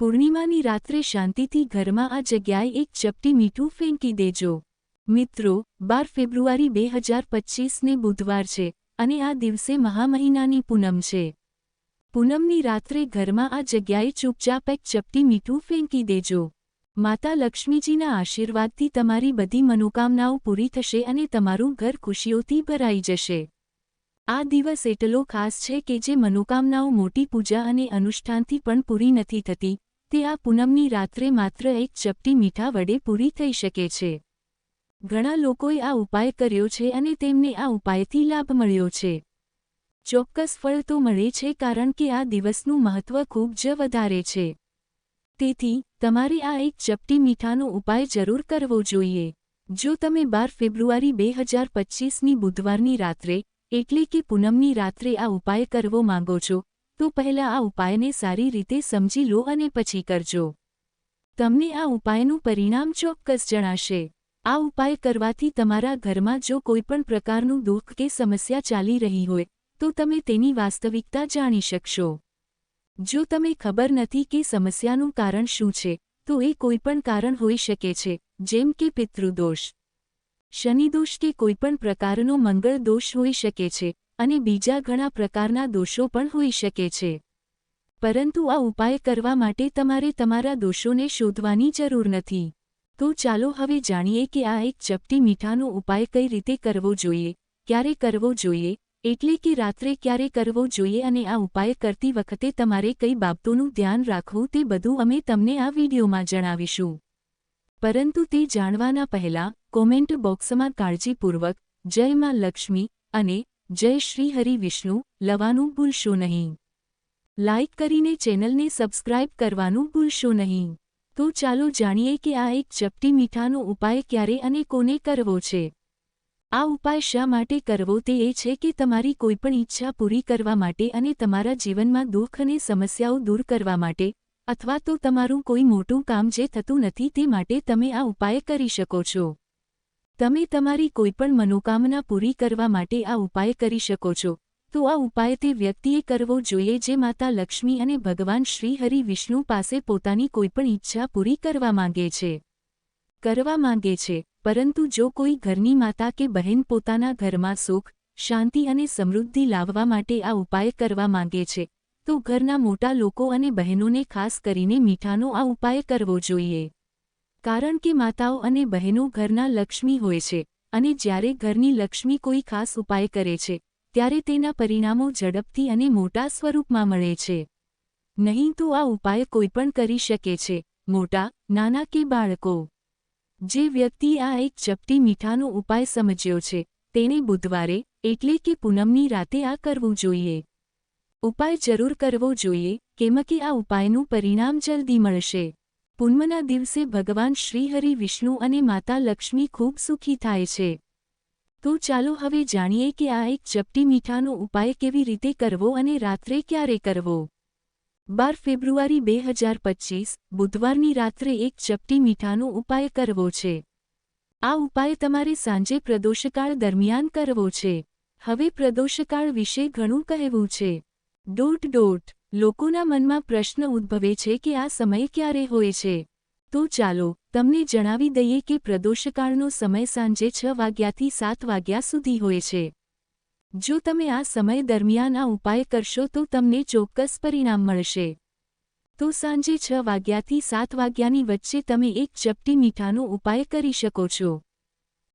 પૂર્ણિમાની રાત્રે શાંતિથી ઘરમાં આ જગ્યાએ એક ચપટી મીઠું ફેંકી દેજો. મિત્રો, બાર ફેબ્રુઆરી બે હજાર પચ્ચીસને બુધવાર છે અને આ દિવસે મહામહિનાની પૂનમ છે. પૂનમની રાત્રે ઘરમાં આ જગ્યાએ ચૂપચાપ એક ચપટી મીઠું ફેંકી દેજો. માતા લક્ષ્મીજીના આશીર્વાદથી તમારી બધી મનોકામનાઓ પૂરી થશે અને તમારું ઘર ખુશીઓથી ભરાઈ જશે. આ દિવસ એટલો ખાસ છે કે જે મનોકામનાઓ મોટી પૂજા અને અનુષ્ઠાનથી પણ પૂરી નથી થતી તે આ પૂનમની રાત્રે માત્ર એક ચપટી મીઠા વડે પૂરી થઈ શકે છે. ઘણા લોકોએ આ ઉપાય કર્યો છે અને તેમને આ ઉપાયથી લાભ મળ્યો છે. ચોક્કસ ફળ તો મળે છે કારણ કે આ દિવસનું મહત્વ ખૂબ જ વધારે છે. તેથી, તમારે આ એક ચપટી મીઠાનો ઉપાય જરૂર કરવો જોઈએ. જો તમે બાર ફેબ્રુઆરી બે હજાર પચ્ચીસની બુધવારની રાત્રે, એટલે કે પૂનમની રાત્રે આ ઉપાય કરવો માંગો છો તો પહેલા આ ઉપાયને સારી રીતે સમજી લો અને પછી કરજો. તમને આ ઉપાયનું પરિણામ ચોક્કસ જણાશે. આ ઉપાય કરવાથી તમારા ઘરમાં જો કોઈપણ પ્રકારનું દુઃખ કે સમસ્યા ચાલી રહી હોય, તો તમે તેની વાસ્તવિકતા જાણી શકશો. જો તમે ખબર નથી કે સમસ્યાનું કારણ શું છે, તો એ કોઈપણ કારણ હોઈ શકે છે, જેમ કે પિતૃદોષ. શનિદોષ કે કોઈપણ પ્રકારનો મંગળ દોષ હોઈ શકે છે અને બીજા ઘણા પ્રકારના દોષો પણ હોઈ શકે છે. પરંતુ આ ઉપાય કરવા માટે તમારે તમારા દોષોને શોધવાની જરૂર નથી. તો ચાલો હવે જાણીએ કે આ એક ચપટી મીઠાનો ઉપાય કઈ રીતે કરવો જોઈએ, ક્યારે કરવો જોઈએ, એટલે કે રાત્રે ક્યારે કરવો જોઈએ અને આ ઉપાય કરતી વખતે તમારે કઈ બાબતોનું ધ્યાન રાખવું તે બધું અમે તમને આ વિડીયોમાં જણાવીશું. પરંતુ તે જાણવાના પહેલા, કોમેન્ટ બોક્સમાં કાળજીપૂર્વક, જય માં લક્ષ્મી, અને જય શ્રી હરિ વિષ્ણુ, લવાનું ભૂલશો નહીં. લાઇક કરીને ચેનલને સબસ્ક્રાઇબ કરવાનું ભૂલશો નહીં. તો ચાલો જાણીએ કે આ એક ચપટી મીઠાનો ઉપાય ક્યારે અને કોને કરવો છે. આ ઉપાય શા માટે કરવો તે એ છે કે તમારી કોઈપણ ઈચ્છા પૂરી કરવા માટે અને તમારા જીવનમાં દુઃખ અને સમસ્યાઓ દૂર કરવા માટે, અથવા તો તમારું કોઈ મોટું કામ જે થતું નથી તે માટે તમે આ ઉપાય કરી શકો છો. તમે તમારી કોઈપણ મનોકામના પૂરી કરવા માટે આ ઉપાય કરી શકો છો. તો આ ઉપાય તે વ્યક્તિએ કરવો જોઈએ જે માતા લક્ષ્મી અને ભગવાન શ્રી હરિ વિષ્ણુ પાસે પોતાની કોઈપણ ઈચ્છા પૂરી કરવા માંગે છે. કરવા માંગે છે. પરંતુ જો કોઈ ઘરની માતા કે બહેન પોતાના ઘરમાં સુખ, શાંતિ અને સમૃદ્ધિ લાવવા માટે આ ઉપાય કરવા માંગે છે, તો ઘરના મોટા લોકો અને બહેનોને ખાસ કરીને મીઠાનો આ ઉપાય કરવો જોઈએ. કારણ કે માતાઓ અને બહેનો ઘરના લક્ષ્મી હોય છે અને જ્યારે ઘરની લક્ષ્મી કોઈ ખાસ ઉપાય કરે છે, ત્યારે તેના પરિણામો ઝડપથી અને મોટા સ્વરૂપમાં મળે છે. નહીં તો આ ઉપાય કોઈપણ કરી શકે છે, મોટા, નાના કે બાળકો. જે વ્યક્તિ આ એક ચપટી મીઠાનો ઉપાય સમજ્યો છે, તેણે બુધવારે, એટલે કે પૂનમની રાતે આ કરવું જોઈએ. ઉપાય જરૂર કરવો જોઈએ, કેમ કે આ ઉપાયનું પરિણામ જલ્દી મળશે. પૂનમના દિવસે ભગવાન શ્રીહરિ, વિષ્ણુ અને માતા લક્ષ્મી ખૂબ સુખી થાય છે. તો ચાલો હવે જાણીએ કે આ એક ચપટી મીઠાનો ઉપાય કેવી રીતે કરવો અને રાત્રે ક્યારે કરવો. બાર ફેબ્રુઆરી બે હજાર પચ્ચીસ બુધવારની રાત્રે એક ચપટી મીઠાનો ઉપાય કરવો છે. આ ઉપાય તમારે સાંજે પ્રદોષકાળ દરમિયાન કરવો છે. હવે પ્રદોષકાળ વિશે ઘણું કહેવું છે. ડોટ ડોટ લોકોના મનમાં પ્રશ્ન ઉદ્ભવે છે કે આ સમય ક્યારે હોય છે. તો ચાલો, તમને જણાવી દઈએ કે પ્રદોષકાળનો સમય સાંજે છ વાગ્યાથી સાત વાગ્યા સુધી હોય છે. જો તમે આ સમય દરમિયાન આ ઉપાય કરશો તો તમને ચોક્કસ પરિણામ મળશે. તો સાંજે છ વાગ્યાથી સાત વાગ્યાની વચ્ચે તમે એક ચપટી મીઠાનો ઉપાય કરી શકો છો.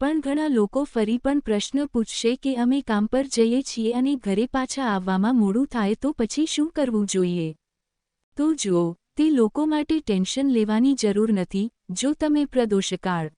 પણ ઘણા લોકો ફરી પણ પ્રશ્ન પૂછશે કે અમે કામ પર જઈએ છીએ અને ઘરે પાછા આવવામાં મોડું થાય તો પછી શું કરવું જોઈએ? તો જુઓ, તે લોકો માટે ટેન્શન લેવાની જરૂર નથી, જો તમે પ્રદોષકાળ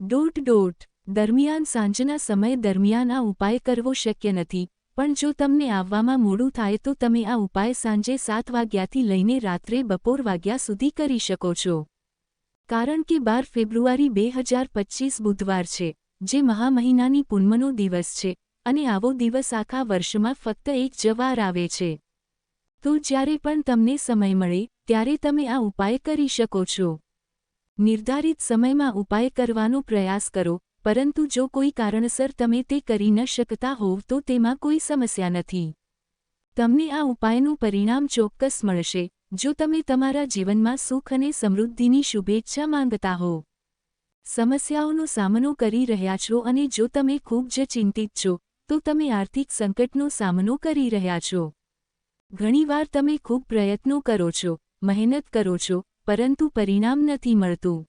ડોટ ડોટ દરમિયાન સાંજના સમય દરમિયાન આ ઉપાય કરવો શક્ય નથી, પણ જો તમને આવવામાં મોડું થાય તો તમે આ ઉપાય સાંજે સાત વાગ્યાથી લઈને રાત્રે બપોર વાગ્યા સુધી કરી શકો છો. કારણ કે બાર ફેબ્રુઆરી બે હજાર પચ્ચીસ બુધવાર છે, જે મહામહિનાની પૂનમનો દિવસ છે, અને આવો દિવસ આખા વર્ષમાં ફક્ત એક જવાર આવે છે. તો જ્યારે પણ તમને સમય મળે, ત્યારે તમે આ ઉપાય કરી શકો છો. નિર્ધારિત સમયમાં ઉપાય કરવાનો પ્રયાસ કરો, પરંતુ જો કોઈ કારણસર તમે તે કરી ન શકતા હોવ તો તેમાં કોઈ સમસ્યા નથી. તમને આ ઉપાયનું પરિણામ ચોક્કસ મળશે જો તમે તમારા જીવનમાં સુખ અને સમૃદ્ધિની શુભેચ્છા માંગતા હો. સમસ્યાઓનો સામનો કરી રહ્યા છો અને જો તમે ખૂબ જ ચિંતિત છો, તો તમે આર્થિક સંકટનો સામનો કરી રહ્યા છો. ઘણીવાર તમે ખૂબ પ્રયત્નો કરો છો, મહેનત કરો છો, પરંતુ પરિણામ નથી મળતું.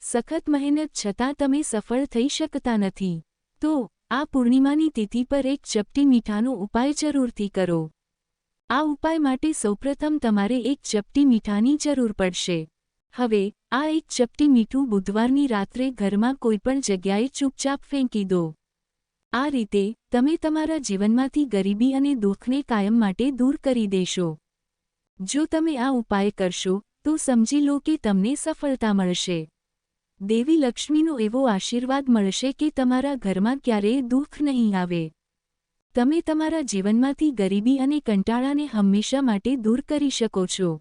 સખત મહેનત છતાં તમે સફળ થઈ શકતા નથી. તો, આ પૂર્ણિમાની તિથિ પર એક ચપટી મીઠાનો ઉપાય જરૂરથી કરો. આ ઉપાય માટે સૌપ્રથમ તમારે એક ચપટી મીઠાની જરૂર પડશે. હવે, આ એક ચપટી મીઠું બુધવારની રાત્રે ઘરમાં કોઈપણ જગ્યાએ ચૂપચાપ ફેંકી દો. આ રીતે, તમે તમારા જીવનમાંથી ગરીબી અને દુઃખને કાયમ માટે દૂર કરી દેશો. જો તમે આ ઉપાય કરશો, તો સમજી લો કે તમને સફળતા મળશે. દેવી લક્ષ્મીનો એવો આશીર્વાદ મળશે કે તમારા ઘરમાં ક્યારેય દુઃખ નહીં આવે. તમે તમારા જીવનમાંથી ગરીબી અને કંટાળાને હંમેશા માટે દૂર કરી શકો છો.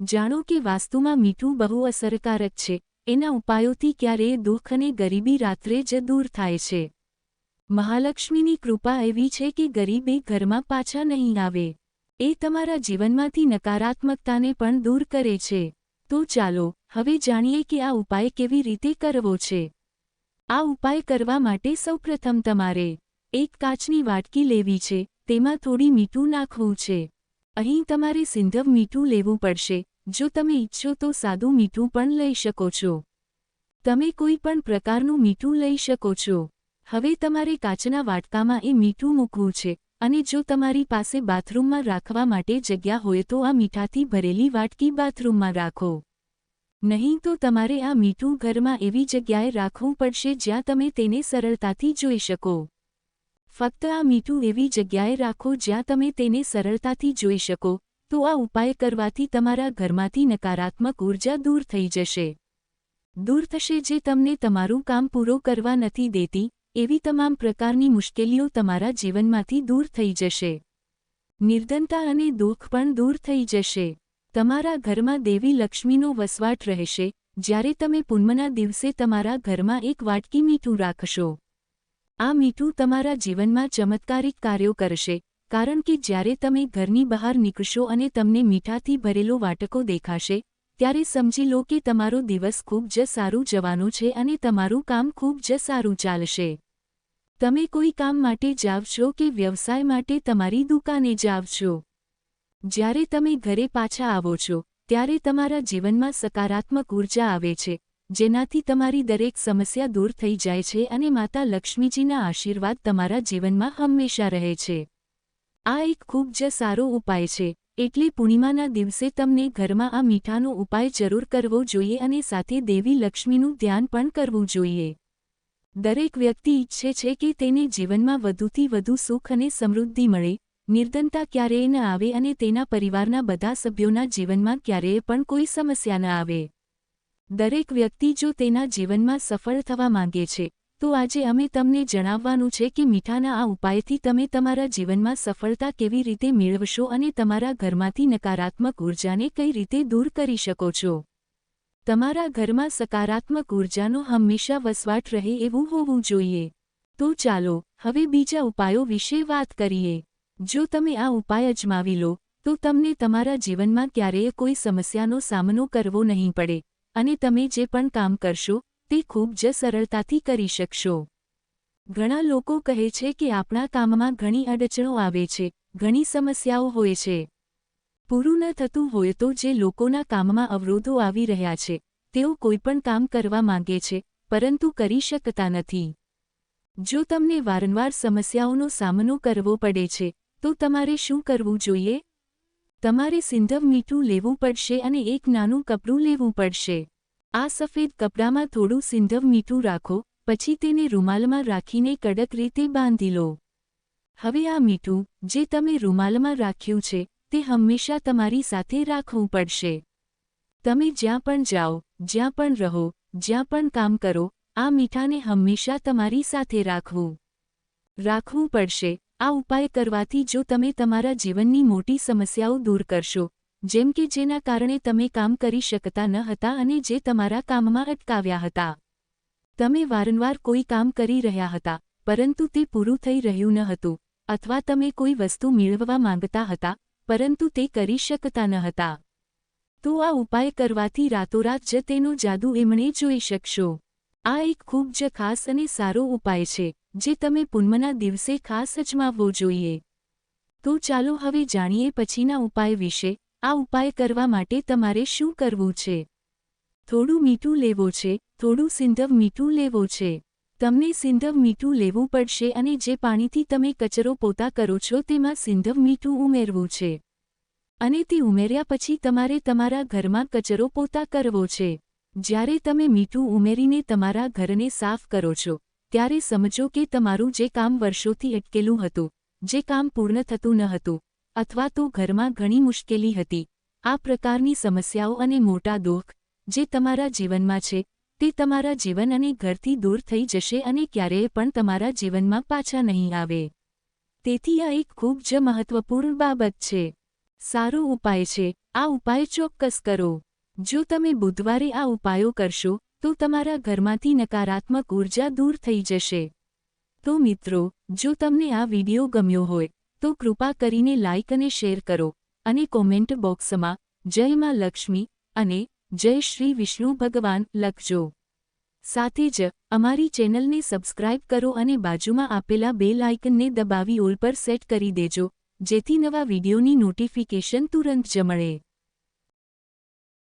જાણો કે વાસ્તુમાં મીઠું બહુ અસરકારક છે. એના ઉપાયોથી ક્યારેય દુઃખ અને ગરીબી રાત્રે જ દૂર થાય છે. મહાલક્ષ્મીની કૃપા એવી છે કે ગરીબે ઘરમાં પાછા નહીં આવે. એ તમારા જીવનમાંથી નકારાત્મકતાને પણ દૂર કરે છે. તો ચાલો, હવે જાણીએ કે આ ઉપાય કેવી રીતે કરવો છે. આ ઉપાય કરવા માટે સૌપ્રથમ તમારે એક કાચની વાટકી લેવી છે, તેમાં થોડી મીઠું નાખવું છે. અહીં તમારે સિંધવ મીઠું લેવું પડશે, જો તમે ઈચ્છો તો સાદું મીઠું પણ લઈ શકો છો. તમે કોઈ પણ પ્રકારનું મીઠું લઈ શકો છો. હવે તમારે કાચના વાટકામાં એ મીઠું મૂકવું છે, અને જો તમારી પાસે બાથરૂમમાં રાખવા માટે જગ્યા હોય તો આ મીઠાથી ભરેલી વાટકી બાથરૂમમાં રાખો. નહીં તો તમારે આ મીઠું ઘરમાં એવી જગ્યાએ રાખવું પડશે જ્યાં તમે તેને સરળતાથી જોઈ શકો. ફક્ત આ મીઠું એવી જગ્યાએ રાખો જ્યાં તમે તેને સરળતાથી જોઈ શકો, તો આ ઉપાય કરવાથી તમારા ઘરમાંથી નકારાત્મક ઊર્જા દૂર થઈ જશે. દૂર થશે જે તમને તમારું કામ પૂરો કરવા નથી દેતી, એવી તમામ પ્રકારની મુશ્કેલીઓ તમારા જીવનમાંથી દૂર થઈ જશે. નિર્ધનતા અને દુઃખ પણ દૂર થઈ જશે. તમારા ઘરમાં દેવી લક્ષ્મીનો વસવાટ રહેશે, જ્યારે તમે પૂનમના દિવસે તમારા ઘરમાં એક વાટકી મીઠું રાખશો. આ મીઠું તમારા જીવનમાં ચમત્કારિક કાર્યો કરશે, કારણ કે જ્યારે તમે ઘરની બહાર નીકળશો અને તમને મીઠાથી ભરેલો વાટકો દેખાશે, ત્યારે સમજી લો કે તમારો દિવસ ખૂબ જ સારું જવાનું છે અને તમારું કામ ખૂબ જ સારું ચાલશે. તમે કોઈ કામ માટે જાવ છો કે વ્યવસાય માટે તમારી દુકાને જાવ છો જ્યારે તમે ઘરે પાછા આવો છો, ત્યારે તમારા જીવનમાં સકારાત્મક ઊર્જા આવે છે જેનાથી તમારી દરેક સમસ્યા દૂર થઈ જાય છે અને માતા લક્ષ્મીજીના આશીર્વાદ તમારા જીવનમાં હંમેશા રહે છે. આ એક ખૂબ જ સારો ઉપાય છે, એટલે પૂર્ણિમાના દિવસે તમને ઘરમાં આ મીઠાનો ઉપાય જરૂર કરવો જોઈએ અને સાથે દેવી લક્ષ્મીનું ધ્યાન પણ કરવું જોઈએ. દરેક વ્યક્તિ ઈચ્છે છે કે તેને જીવનમાં વધુથી વધુ સુખ અને સમૃદ્ધિ મળે, નિર્ધનતા ક્યારેય ન આવે અને તેના પરિવારના બધા સભ્યોના જીવનમાં ક્યારેય પણ કોઈ સમસ્યા ન આવે. દરેક વ્યક્તિ જો તેના જીવનમાં સફળ થવા માંગે છે, તો આજે અમે તમને જણાવવાનું છે કે મીઠાના આ ઉપાયથી તમે તમારા જીવનમાં સફળતા કેવી રીતે મેળવશો અને તમારા ઘરમાંથી નકારાત્મક ઊર્જાને કઈ રીતે દૂર કરી શકો છો. તમારા ઘરમાં સકારાત્મક ઊર્જાનો હંમેશા વસવાટ રહે એવું હોવું જોઈએ. તો ચાલો, હવે બીજા ઉપાયો વિશે વાત કરીએ. જો તમે આ ઉપાય અજમાવી લો, તો તમને તમારા જીવનમાં ક્યારેય કોઈ સમસ્યાનો સામનો કરવો નહીં પડે. અને તમે જે પણ કામ કરશો, તે ખૂબ જ સરળતાથી કરી શકશો. ઘણા લોકો કહે છે કે આપણા કામમાં ઘણી અડચણો આવે છે, ઘણી સમસ્યાઓ હોય છે. પૂરું ન થતું હોય તો જે લોકોના કામમાં અવરોધો આવી રહ્યા છે, તેઓ કોઈપણ કામ કરવા માંગે છે, પરંતુ કરી શકતા નથી. જો તમને વારંવાર સમસ્યાઓનો સામનો કરવો પડે છે, તો તમારે શું કરવું જોઈએ? તમારે સિંધવ મીઠું લેવું પડશે અને એક નાનું કપડું લેવું પડશે. આ સફેદ કપડામાં થોડું સિંધવ મીઠું રાખો, પછી તેને રૂમાલમાં રાખીને કડક રીતે બાંધી લો. હવે આ મીઠું, જે તમે રૂમાલમાં રાખ્યું છે, તે હંમેશા તમારી સાથે રાખવું પડશે. તમે જ્યાં પણ જાઓ, જ્યાં પણ રહો, જ્યાં પણ કામ કરો, આ મીઠાને હંમેશા તમારી સાથે રાખવું. રાખવું પડશે આ ઉપાય કરવાથી જો તમે તમારા જીવનની મોટી સમસ્યાઓ દૂર કરશો, જેમ કે જેના કારણે તમે કામ કરી શકતા ન હતા અને જે તમારા કામમાં અટકાવ્યા હતા. તમે વારંવાર કોઈ કામ કરી રહ્યા હતા, પરંતુ તે પૂરું થઈ રહ્યું ન હતું, અથવા તમે કોઈ વસ્તુ મેળવવા માંગતા હતા, પરંતુ તે કરી શકતા ન હતા. તો આ ઉપાય કરવાથી રાતોરાત જ તેનો જાદુ એમણે જોઈ શકશો. આ એક ખૂબ જ ખાસ અને સારો ઉપાય છે. જે તમે પૂનમના દિવસે ખાસ અજમાવવો જોઈએ. તો ચાલો હવે જાણીએ પછીના ઉપાય વિશે, આ ઉપાય કરવા માટે તમારે શું કરવું છે? થોડું મીઠું લેવો છે, થોડું સિંધવ મીઠું લેવો છે. તમને સિંધવ મીઠું લેવું પડશે અને જે પાણીથી તમે કચરો પોતા કરો છો તેમાં સિંધવ મીઠું ઉમેરવું છે. અને તે ઉમેર્યા પછી તમારે તમારા ઘરમાં કચરો પોતા કરવો છે. જ્યારે તમે મીઠું ઉમેરીને તમારા ઘરને સાફ કરો છો ત્યારે સમજો કે તમારું જે કામ વર્ષોથી અટકેલું હતું, જે કામ પૂર્ણ થતું ન હતું, અથવા તો ઘરમાં ઘણી મુશ્કેલી હતી, આ પ્રકારની સમસ્યાઓ અને મોટા દુઃખ, જે તમારા જીવનમાં છે, તે તમારા જીવન અને ઘરથી દૂર થઈ જશે અને ક્યારેય પણ તમારા જીવનમાં પાછા નહીં આવે. તેથી આ એક ખૂબ જ મહત્વપૂર્ણ બાબત છે. સારો ઉપાય છે. આ ઉપાય ચોક્કસ કરો. જો તમે બુધવારે આ ઉપાયો કરશો તો તમારા ઘરમાંથી નકારાત્મક ઊર્જા દૂર થઈ જશે. તો મિત્રો, જો તમને આ વિડિયો ગમ્યો હોય, તો કૃપા કરીને લાઇક અને શેર કરો અને કોમેન્ટ બોક્સમાં, જય માં લક્ષ્મી અને જય શ્રી વિષ્ણુ ભગવાન લખજો. સાથે જ, અમારી ચેનલને સબસ્ક્રાઇબ કરો અને બાજુમાં આપેલા બે લાઇકનને દબાવી ઓલ પર સેટ કરી દેજો, જેથી નવા વિડિયોની નોટિફિકેશન તુરંત જ મળે.